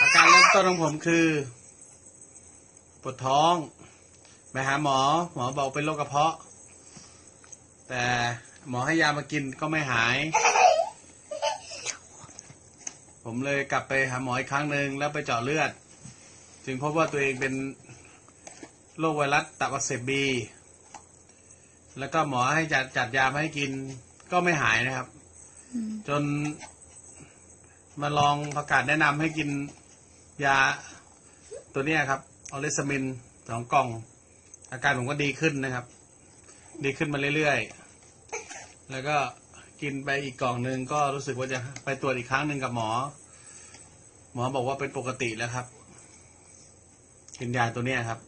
อาการเริ่มต้นของผมคือ ปวดท้องไปหาหมอ หมอบอกเป็นโรคกระเพาะ แต่หมอให้ยามากินก็ไม่หาย ผมเลยกลับไปหาหมออีกครั้งหนึ่งแล้วไปเจาะเลือด จึงพบว่าตัวเองเป็นโรคไวรัสตับอักเสบบี แล้วก็หมอให้จัดจัดยามาให้กินก็ไม่หายนะครับ จน มาลองประกาศแนะนำให้กินยาตัวเนี้ยครับออริสมินสองกล่อง อาการผมก็ดีขึ้นนะครับ ดีขึ้นมาเรื่อยๆ แล้วก็กินไปอีกกล่องหนึ่งก็รู้สึกว่าจะไปตรวจอีกครั้งหนึ่งกับหมอ หมอบอกว่าเป็นปกติแล้วครับ กินยาตัวเนี้ยครับ